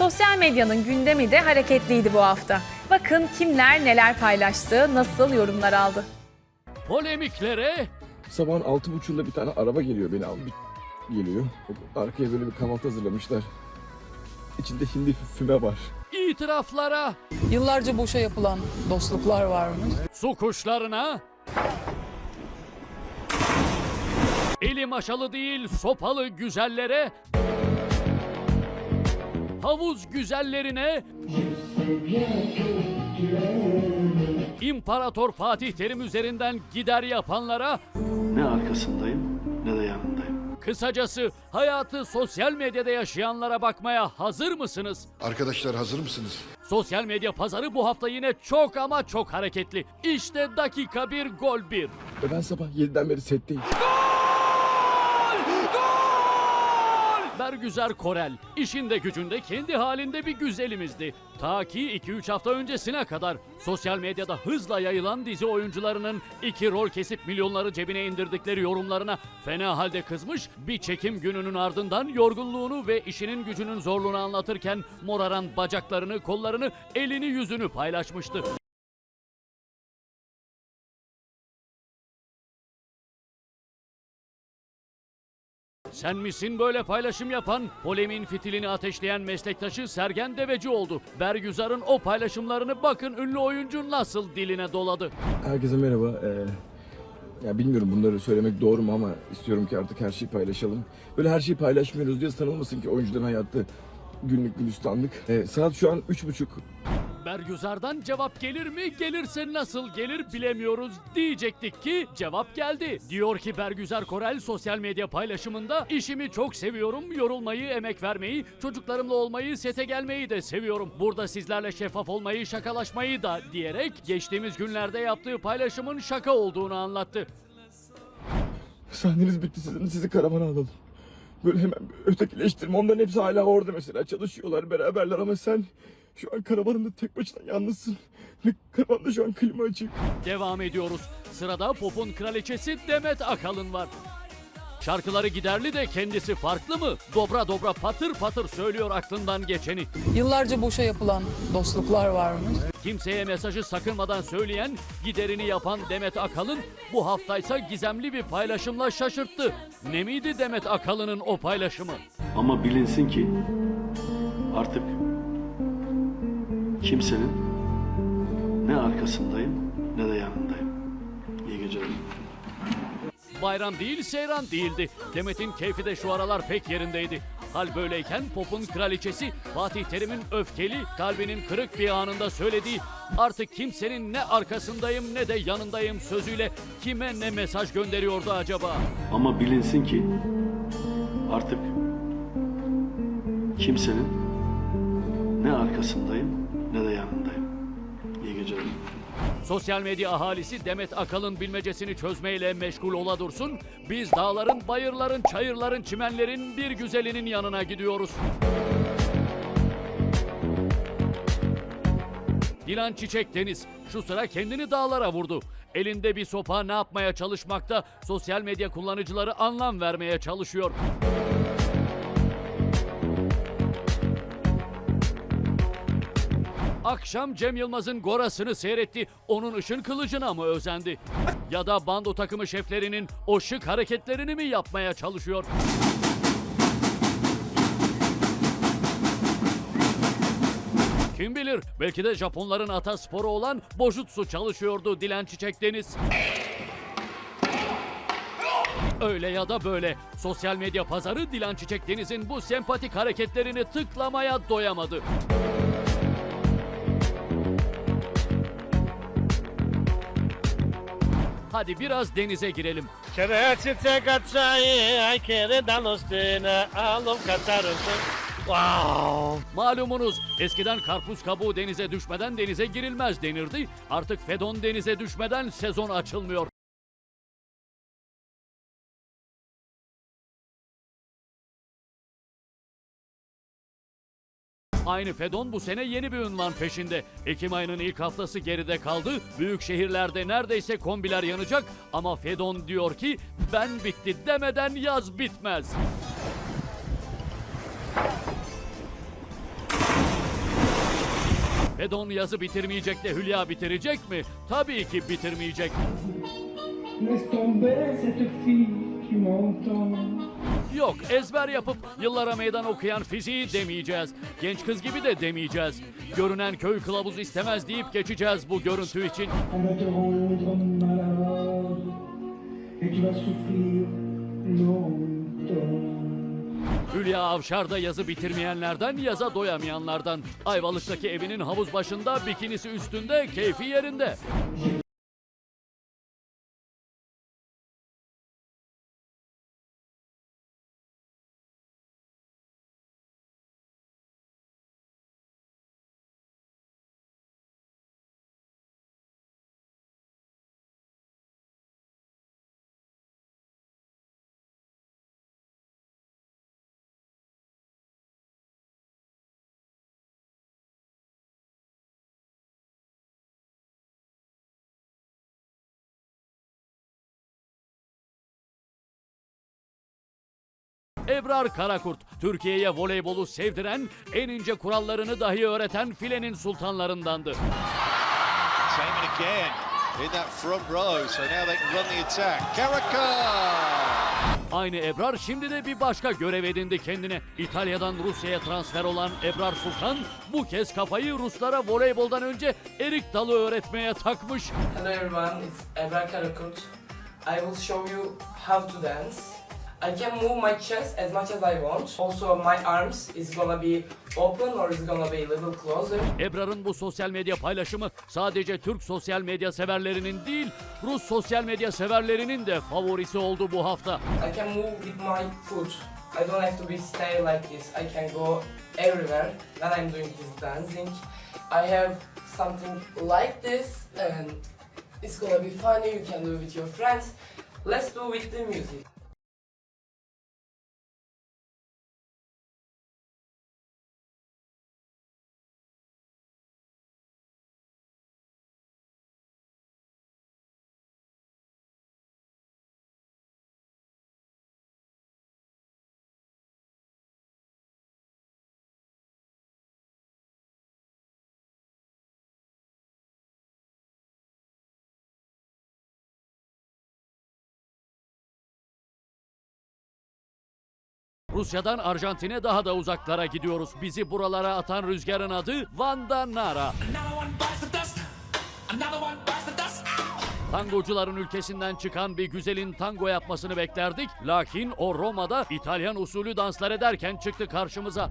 Sosyal medyanın gündemi de hareketliydi bu hafta. Bakın kimler neler paylaştı, nasıl yorumlar aldı. Polemiklere Sabahın altı buçuğunda bir tane araba geliyor beni almış geliyor. Arkaya böyle bir kahvaltı hazırlamışlar. İçinde hindi füme var. itiraflara, Yıllarca boşa yapılan dostluklar varmış. su kuşlarına, eli maşalı değil sopalı güzellere, havuz güzellerine, İmparator Fatih Terim üzerinden gider yapanlara, Ne arkasındayım ne de yanındayım. kısacası hayatı sosyal medyada yaşayanlara bakmaya hazır mısınız? Arkadaşlar hazır mısınız? Sosyal medya pazarı bu hafta yine çok ama çok hareketli. İşte dakika bir gol bir. Ve ben sabah 7'den beri setteyim. Bergüzar Korel, işinde gücünde kendi halinde bir güzelimizdi. Ta ki 2-3 hafta öncesine kadar sosyal medyada hızla yayılan dizi oyuncularının iki rol kesip milyonları cebine indirdikleri yorumlarına fena halde kızmış, bir çekim gününün ardından yorgunluğunu ve işinin gücünün zorluğunu anlatırken moraran bacaklarını, kollarını, elini yüzünü paylaşmıştı. Sen misin böyle paylaşım yapan? Polemin fitilini ateşleyen meslektaşı Sergen Deveci oldu. Bergüzar'ın o paylaşımlarını bakın ünlü oyuncu nasıl diline doladı. Herkese merhaba. Ee, ya bilmiyorum bunları söylemek doğru mu ama istiyorum ki artık her şeyi paylaşalım. Böyle her şeyi paylaşmıyoruz diye sanılmasın ki oyuncuların hayatı günlük gülistanlık. Ee, saat şu an üç buçuk. Bergüzar'dan cevap gelir mi? Gelirse nasıl gelir bilemiyoruz diyecektik ki cevap geldi. Diyor ki Bergüzar Korel sosyal medya paylaşımında işimi çok seviyorum. Yorulmayı, emek vermeyi, çocuklarımla olmayı, sete gelmeyi de seviyorum. Burada sizlerle şeffaf olmayı, şakalaşmayı da diyerek geçtiğimiz günlerde yaptığı paylaşımın şaka olduğunu anlattı. Sahneniz bitti sizin sizi karavana alalım. Böyle hemen ötekileştirme. Onların hepsi hala orada mesela çalışıyorlar beraberler ama sen şu an karavanında tek başına yalnızsın. Ve karavanda şu an klima açık. Devam ediyoruz. Sırada popun kraliçesi Demet Akalın var. Şarkıları giderli de kendisi farklı mı? Dobra dobra patır patır söylüyor aklından geçeni. Yıllarca boşa yapılan dostluklar varmış. Kimseye mesajı sakınmadan söyleyen, giderini yapan Demet Akalın bu haftaysa gizemli bir paylaşımla şaşırttı. Ne miydi Demet Akalın'ın o paylaşımı? Ama bilinsin ki artık kimsenin ne arkasındayım ne de yanındayım. İyi geceler. Bayram değil seyran değildi. Demet'in keyfi de şu aralar pek yerindeydi. Hal böyleyken popun kraliçesi Fatih Terim'in öfkeli, kalbinin kırık bir anında söylediği artık kimsenin ne arkasındayım ne de yanındayım sözüyle kime ne mesaj gönderiyordu acaba? Ama bilinsin ki artık kimsenin ne arkasındayım ne de yanındayım. İyi geceler. Sosyal medya ahalisi Demet Akalın bilmecesini çözmeyle meşgul ola dursun. Biz dağların, bayırların, çayırların, çimenlerin bir güzelinin yanına gidiyoruz. Dilan Çiçek Deniz şu sıra kendini dağlara vurdu. Elinde bir sopa ne yapmaya çalışmakta sosyal medya kullanıcıları anlam vermeye çalışıyor. Akşam Cem Yılmaz'ın gorasını seyretti. Onun ışın kılıcına mı özendi? Ya da bando takımı şeflerinin o şık hareketlerini mi yapmaya çalışıyor? Kim bilir belki de Japonların atasporu olan Bojutsu çalışıyordu Dilan Çiçek Deniz. Öyle ya da böyle sosyal medya pazarı Dilan Çiçek Deniz'in bu sempatik hareketlerini tıklamaya doyamadı. Hadi biraz denize girelim. Kere çiçek açayı, ay kere dal üstüne alıp. Wow. Malumunuz eskiden karpuz kabuğu denize düşmeden denize girilmez denirdi. Artık fedon denize düşmeden sezon açılmıyor. Aynı Fedon bu sene yeni bir ünvan peşinde. Ekim ayının ilk haftası geride kaldı. Büyük şehirlerde neredeyse kombiler yanacak ama Fedon diyor ki ben bitti demeden yaz bitmez. Fedon yazı bitirmeyecek de Hülya bitirecek mi? Tabii ki bitirmeyecek. Laisse tomber cette fille qui m'entend. Yok ezber yapıp yıllara meydan okuyan fiziği demeyeceğiz. Genç kız gibi de demeyeceğiz. Görünen köy kılavuzu istemez deyip geçeceğiz bu görüntü için. Hülya Avşar da yazı bitirmeyenlerden, yaza doyamayanlardan. Ayvalık'taki evinin havuz başında, bikinisi üstünde, keyfi yerinde. Ebrar Karakurt, Türkiye'ye voleybolu sevdiren, en ince kurallarını dahi öğreten filenin sultanlarındandı. Same it again in that front row. So now they can run the attack. Karaka! Aynı Ebrar şimdi de bir başka görev edindi kendine. İtalya'dan Rusya'ya transfer olan Ebrar Sultan bu kez kafayı Ruslara voleyboldan önce erik dalı öğretmeye takmış. Hello everyone, it's Ebra Karakurt. I will show you how to dance. I can move my chest as much as I want. Also my arms is gonna be open or is gonna be a little closer. Ebrar'ın bu sosyal medya paylaşımı sadece Türk sosyal medya severlerinin değil, Rus sosyal medya severlerinin de favorisi oldu bu hafta. I can move with my foot. I don't have to be stay like this. I can go everywhere when I'm doing this dancing. I have something like this and it's gonna be funny. You can do it with your friends. Let's do with the music. Rusya'dan Arjantin'e daha da uzaklara gidiyoruz. Bizi buralara atan rüzgarın adı Vanda Nara. Tangocuların ülkesinden çıkan bir güzelin tango yapmasını beklerdik. Lakin o Roma'da İtalyan usulü danslar ederken çıktı karşımıza.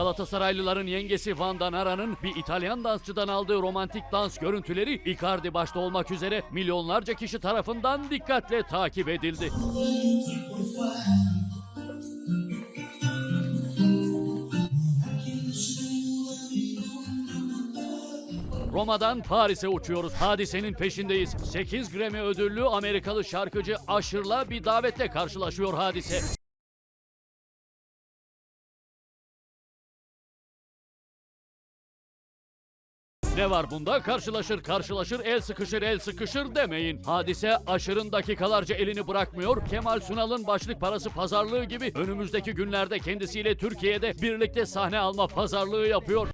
Galatasaraylıların yengesi Vanda Nara'nın bir İtalyan dansçıdan aldığı romantik dans görüntüleri Icardi başta olmak üzere milyonlarca kişi tarafından dikkatle takip edildi. Roma'dan Paris'e uçuyoruz. Hadisenin peşindeyiz. 8 Grammy ödüllü Amerikalı şarkıcı Usher'la bir davetle karşılaşıyor hadise. Ne var bunda? Karşılaşır karşılaşır, el sıkışır el sıkışır demeyin. Hadise aşırın dakikalarca elini bırakmıyor. Kemal Sunal'ın başlık parası pazarlığı gibi önümüzdeki günlerde kendisiyle Türkiye'de birlikte sahne alma pazarlığı yapıyor.